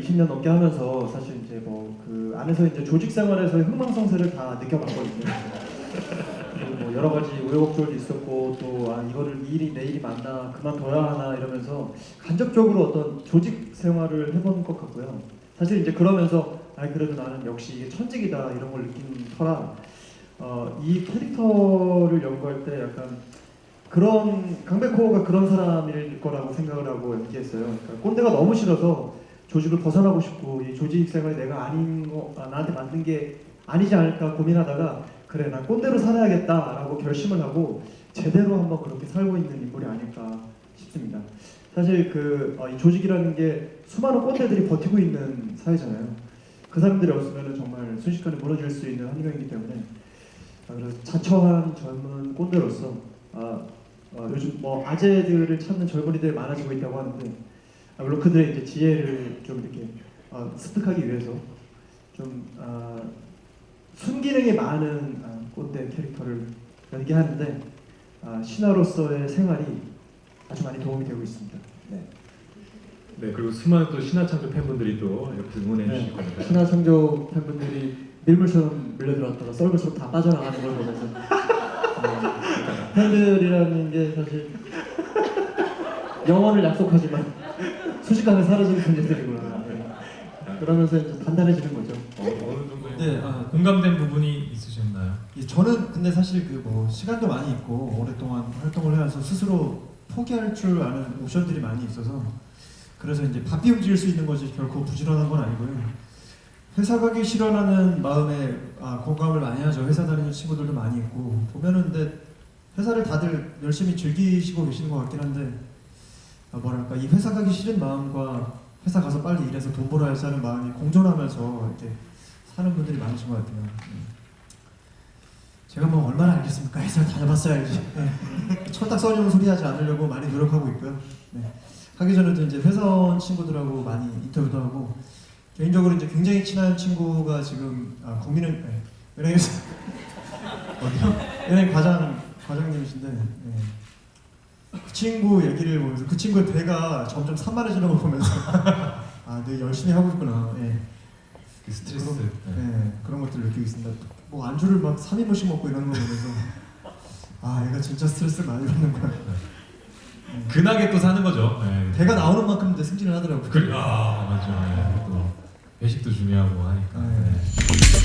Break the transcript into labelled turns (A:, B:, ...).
A: 20년 넘게 하면서 사실 이제 뭐 그 안에서 이제 조직 생활에서의 흥망성쇠를 다 느껴봤거든요. 뭐 여러 가지 우여곡절도 있었고 또 아 이거를 이 일이 내 일이 맞나 그만둬야 하나 이러면서 간접적으로 어떤 조직 생활을 해본 것 같고요. 사실 이제 그러면서 아 그래도 나는 역시 이게 천직이다 이런 걸 느낀 터라 어, 이 캐릭터를 연구할 때 약간 그런 강백호가 그런 사람일 거라고 생각을 하고 연기했어요. 그러니까 꼰대가 너무 싫어서 조직을 벗어나고 싶고 이 조직 생활이 내가 아닌 거 아, 나한테 맞는 게 아니지 않을까 고민하다가 그래 나 꼰대로 살아야겠다라고 결심을 하고 제대로 한번 그렇게 살고 있는 인물이 아닐까 싶습니다. 사실 그이 조직이라는 게 수많은 꼰대들이 버티고 있는 사회잖아요. 그 사람들이 없으면 정말 순식간에 무너질 수 있는 환경이기 때문에 아, 그래서 자처한 젊은 꼰대로서 아, 어, 요즘 뭐 아재들을 찾는 젊은이들이 많아지고 있다고 하는데 아, 물론 그들의 이제 지혜를 좀 이렇게 어, 습득하기 위해서 좀 아, 순기능이 많은 아, 꼰대 캐릭터를 연기하는데 아, 신화로서의 생활이 아주 많이 도움이 되고 있습니다. 네.
B: 네 그리고 수많은 또 신화창조 팬분들이 또 옆에서 응원해
A: 네.
B: 주실 겁니다.
A: 신화 청조 팬분들이 밀물처럼 밀려들었다가 썰물처럼 다 빠져나가는 걸 보면서 네. 팬들이라는 게 사실 영원을 약속하지만 순식간에 사라지는 존재들이구나. 네. 그러면서 이제 단단해지는 거죠.
B: 어, 어느 정도의
C: 네, 아, 공감된 부분이 있으셨나요?
D: 예, 저는 근데 사실 그 뭐 시간도 많이 있고 오랫동안 활동을 해와서 스스로 포기할 줄 아는 옵션들이 많이 있어서 그래서 이제 바삐 움직일 수 있는 것이 결코 부지런한 건 아니고요. 회사 가기 싫어하는 마음에 아, 공감을 많이 하죠. 회사 다니는 친구들도 많이 있고 보면은 근데 회사를 다들 열심히 즐기시고 계시는 것 같긴 한데 아, 뭐랄까 이 회사 가기 싫은 마음과 회사 가서 빨리 일해서 돈 벌어야지 하는 마음이 공존하면서 이렇게 사는 분들이 많으신 것 같아요. 음. 제가 뭐 얼마나 알겠습니까? 회사 다녀봤어야 알지. 네. 철딱 써주는 소리 하지 않으려고 많이 노력하고 있고요. 네. 하기 전에도 이제 회사원 친구들하고 많이 인터뷰도 하고 개인적으로 이제 굉장히 친한 친구가 지금 아, 국민은 네. 은행에서 어디요? 은행 과장 과장님이신데 네. 그 친구 얘기를 보면서 그 친구의 배가 점점 산만해지는 걸 보면서 아, 내 열심히 하고 있구나. 네.
B: 그 스트레스.
D: 그런,
B: 네.
D: 네, 그런 것들을 느끼고 있습니다. 뭐 안주를 막 3인분씩 먹고 이러는 거 보면서 아 얘가 진짜 스트레스를 많이 받는 거야. 네.
B: 근하게 또 사는 거죠. 네.
D: 배가 나오는 만큼 이제 승진을 하더라고요.
B: 그, 아 맞죠. 네. 또 회식도 중요하고 하니까.
D: 네.
B: 네.